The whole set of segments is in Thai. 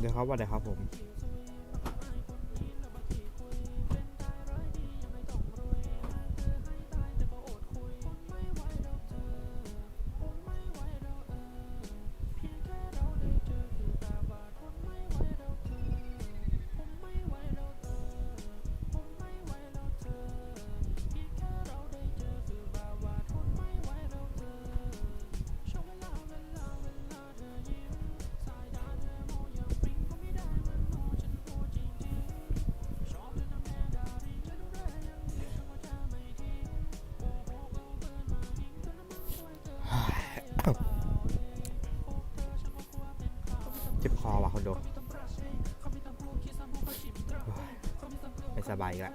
เดี๋ยวครับว่าเดี๋ยวครับผม อีกแล้ว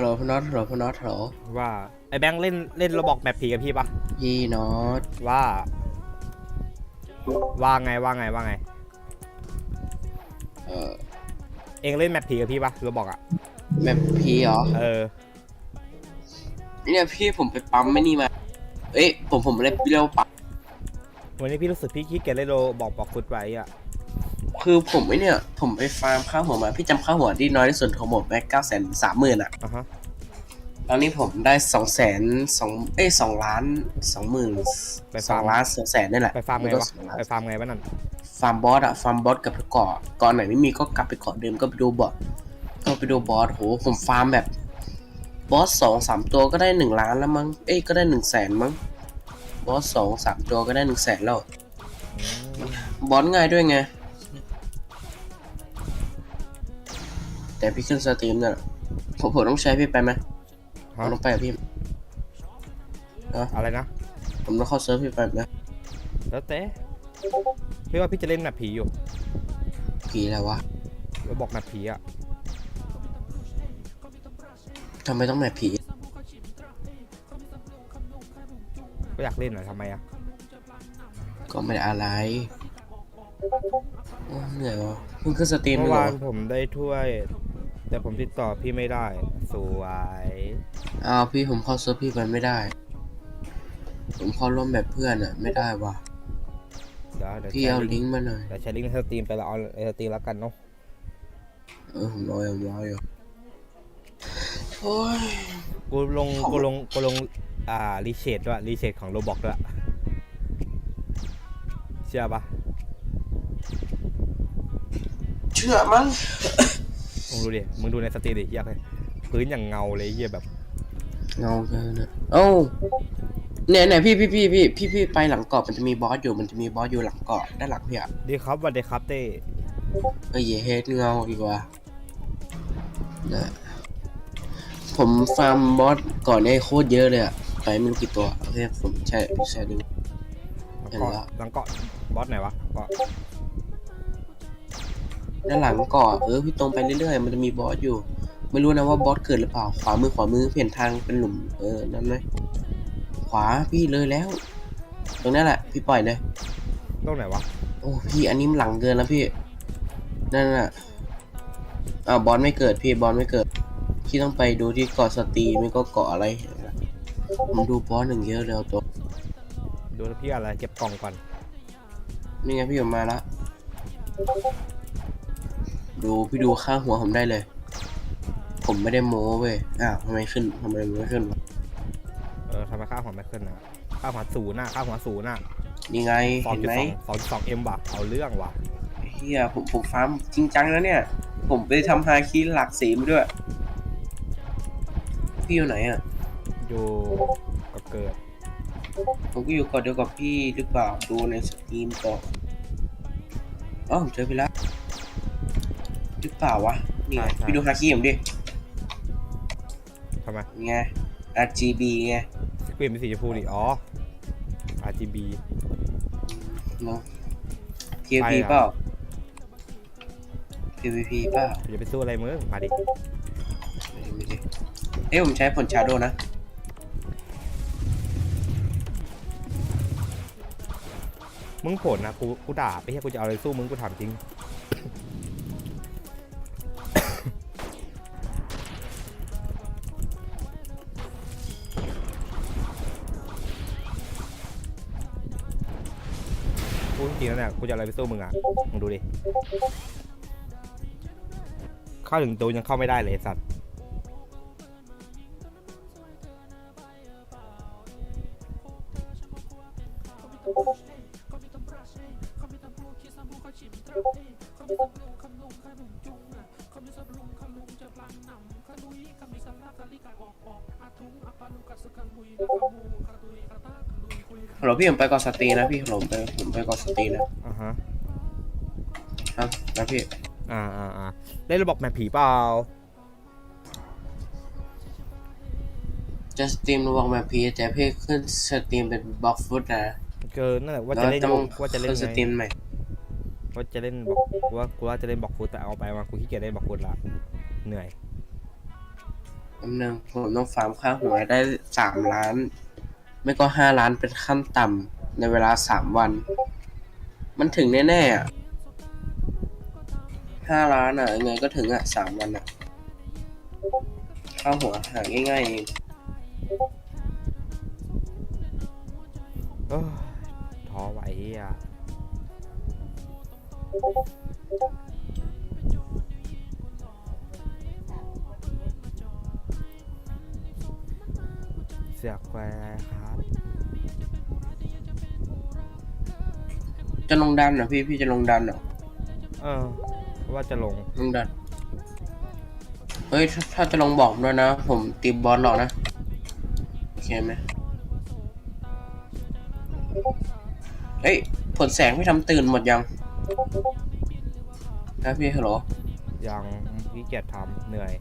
ฮัลโหลพี่น็อตฮัลโหลพี่น็อตฮัลโหลว่าไอ้แบงค์เล่นเล่นระบอกแมปผีกับพี่ปะพี่น็อตว่าว่าไงว่าไงว่าไง เออเองเล่นแมปผีกับพี่ปะระบอกอะแมปพี่เหรอเออเนี่ยพี่ผมไปปั๊มไม่นี่มา เอ้ยผมผมไม่ได้เรียกว่าปั๊มวันนี้พี่รู้สึกพี่ขี้เกียจเล่นโรบอกบอกฟุตไว้อะ คือผมไอ้เนี่ย ผมไปฟาร์มค่าหัวมา พี่จำค่าหัวที่น้อยที่สุดของผมแม็กเก้าแสนสามหมื่นอะอะฮะตอนนี้ผมได้สองแสนสองเอ้ยสองล้านสองหมื่นไปสฟาอร์งมล้านสองแสนนี่แหละไปฟาร์มไงวะสองล้านไปฟาร์มไงวะนั่นฟาร์มบอสอะฟาร์มบอสกับเกาะเกาะไหนไม่มีก็กลับไปเกาะเดิมก็ไปดูบอสก็ไปดูบอสโหผมฟาร์มแบบบอสสองสามตัวก็ได้หนึ่งล้านแล้วมั้งเอ้ยก็ได้หนึ่งแสนมั้งบอสสองสามตัวก็ได้หนึ่งแสนแล้วอืมบอสง่ายด้วยไง แต่พี่ขึ้นสตรีมเนี่ยผมผมต้องใช้พี่ไปไหมผฮะมต้องไปกับพี่อะไรนะ ผมต้องเข้าเซิร์ฟพี่ไปไหมแล้วแต่พี่ว่าพี่จะเล่นแมปผีอยู่ ผีอะไรวะระบอกแมปผีอะทำไมต้องแมปผีก็อยากเล่นหน่อยทำไมอะ ก็ไม่ได้อะไรโอ้เหนื่อยวะเพิ่งขึ้นสตรีมเมื่ไปอเหรวาอนผมได้ถ้วย แต่ผมติดต่อพี่ไม่ได้ สวยอ้าวพี่ผมเข้าเซิร์ฟพี่ไปไม่ได้ ผมเข้าร่วมแบบเพื่อนอะไม่ได้วะเดี๋ยวเดี๋ยวพี่แชเอาร์ลิงก์มาหน่อยเดี๋ยวแชร์ลิงก์ในสตรีมไปแล้วเอาในสตรีมแล้วกันเนาะเออผมรออยู่ผมรออยู่โอ้ยกูลงของกูลงกูลงอ่ารีเชดด้วยรีเชดของโรบอกด้วยเชื่อปะเชื่อมั้ง มึงดูดิมึงดูในสตรีมดิเฮียเลยพื้นอย่างเงาเลยเฮียแบบเงาเกินอะเอ้าเนี่ยเนี่ยพี่พี่พี่พี่พี่พี่ไปหลังเกาะมันจะมีบอสอยู่มันจะมีบอสอยู่หลังเกาะด้านหลังพี่อะดีครับสวัสดีครับเต้เอ้ยเฮดเงาดีกว่านะผมฟาร์มบอสก่อนเนี่ยโคตรเยอะเลยอะไปไม่รู้กี่ตัวโอเคผมใช่ใช่ดึงโอเห็นเกาะแล้วหลังเกาะบอสไหนวะเกาะ ด้านหลังเกาะเออพี่ตรงไปเรื่อยๆ มันจะมีบอสอยู่ ไม่รู้นะว่าบอสเกิดหรือเปล่า ขวามือขวามือเปลี่ยนทางเป็นหลุม เออ นั่นไหมขวาพี่เลยแล้ว ตรงนั้นแหละ พี่ปล่อยเลย ตรงไหนวะ โอ้พี่อันนี้มันหลังเกินแล้วพี่ นั่นน่ะอ้าวบอสไม่เกิดพี่บอสไม่เกิด พี่ต้องไปดูที่เกาะสตรีไม่ก็เกาะอะไรผมดูบอสหนึ่งเยอะเลยเอาตัว ดูแล้วพี่อะไรเก็บกล่องก่อน นี่ไงพี่ผมมาแล้ว ดูพี่ดูข้างหัวผมได้เลย ผมไม่ได้โม้เว้ยอ้าวทำไมขึ้นทำไมมันไม่ขึ้นวะเออทำไมค่าหัวไม่ขึ้นนะค่าหัวศูนย์น่ะค่าหัวศูนย์น่ะนี่ไงสองเห็นจุดไหมสองสองจุดสองเอ็มว่ะเอาเรื่องว่ะเฮียผมผมฟาร์มจริงจังแล้วเนี่ย ผมไปทำฮาคีหลักสีมาด้วย พี่อยู่ไหนอะ อยู่ก็เกิดผมก็อยู่ก่อนเดียวกับพี่หรือเปล่าดูในสตรีมก่อนอ๋อผมเจอไปแล้ว หรือเปล่าวะ นี่ไงพี่ดูฮาคีผมดิทำไมนี่ไง RGB ไงเปลี่ยนเป็นสีชมพูดิอ๋อ RGB เนาะ PVP ไปอะเปล่า PVP เปล่าอย่าไปสู้อะไรมึงมาดิไม่ได้ไม่ได้เอ้ยผมใช้ผลชาโดนะ มึงผลนะกูกูด่าไปแค่กูจะเอาอะไรสู้มึงกูถามจริง พูดจริงแล้วเนี่ยกูจะอะไรไปสู้มึงอะมึงดูดิเข้าถึงตัวยังเข้าไม่ได้เลยไอ้สัตว์ ฮัลโหลพี่ผมไปเกาะสตรีนะพี่ฮัลโหลไปผมไปเกาะสตรีนะอ่าฮะครับนะพี่อ่าอ่าอ่าได้ระบบแมปผีเปล่าจะสตรีมระวังแบบพีแต่พี่ขึ้นสตรีมเป็นบล็อกฟุตนะเกินนั่นแหละว่าแล้วจะเล่นต้องว่าจะเล่นขึ้นสไงตรีมใหม่ว่าจะเล่นบอกกูว่ากูว่าจะเล่นบอกฟูดแต่เอาไปมากูขี้เกียจเล่นบอกฟูดละเหนื่อยอันนึงผมต้องฟาร์มค่าหัวได้สามล้าน ไม่ก็ห้าล้านเป็นขั้นต่ำในเวลาสามวัน มันถึงแน่ๆอะห้าล้านอะยังไงก็ถึงอะสามวันอะค่าหัวหาง่ายๆเองท้อไหวเฮี เสียกแควครับ จะลงดันเหรอพี่พี่จะลงดันเหรอเออ ว่าจะลง ลงดันเฮ้ยถ้าถ้าจะลงบอกผมด้วยนะ ผมตีบอลหรอกนะ โอเคไหมเฮ้ยผลแสงพี่ทำตื่นหมดยังนะพี่ฮัลโหลยังขี้เกียจทำเหนื่อย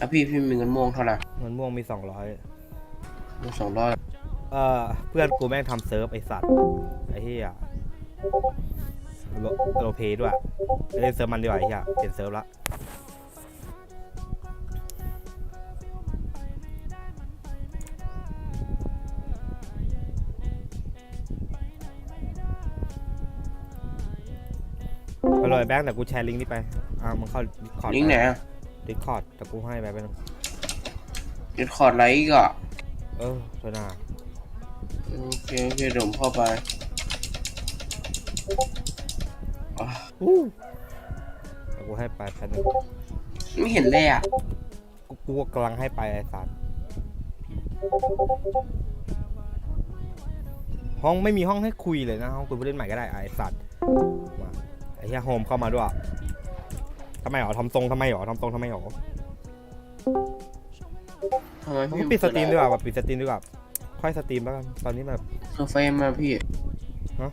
แล้วพี่พี่มีเงินม่วงเท่าไหร่เงินม่วงมีสองร้อยม่วงสองร้อยเออเพื่อนกูแม่งทำเซิร์ฟไอสัตว์ไอ้เหี้ยโลโลเพด้วยไปเล่นเซิร์ฟมันดีกว่าไอ้เหี้ยเปลี่ยนเซิร์ฟละไปเลยแบงค์แต่กูแชร์ลิงก์นี้ไป อ่ามึงเข้าดิคอร์ดลิงก์ไหนอะ ดิคอร์ดแต่กูให้ไปไปบนึงดิสคอร์ดไลค์ก็เออเถอะนาโอเคโอเคเดี๋ยวผมเข้าไปอะอู้แต่กูให้ไปแป๊บนึงไม่เห็นเลยอะกูกูกำลังให้ไปไอ้สัตว์ห้องไม่มีห้องให้คุยเลยนะห้องคุยผู้เล่นใหม่ก็ได้ไอ้สัตว์มาไอ้เหี้ยโฮมเข้ามาด้วย ทำไมหรอทำทรงทำไมหรอทำทรงทำไมหรอทำไมต้องพี่ปิดสตรีมดีกว่าแบบปิดสตรีมดีกว่า ค่อยสตรีมแล้วกัน ตอนนี้แบบโซเฟรมมาพี่ฮะ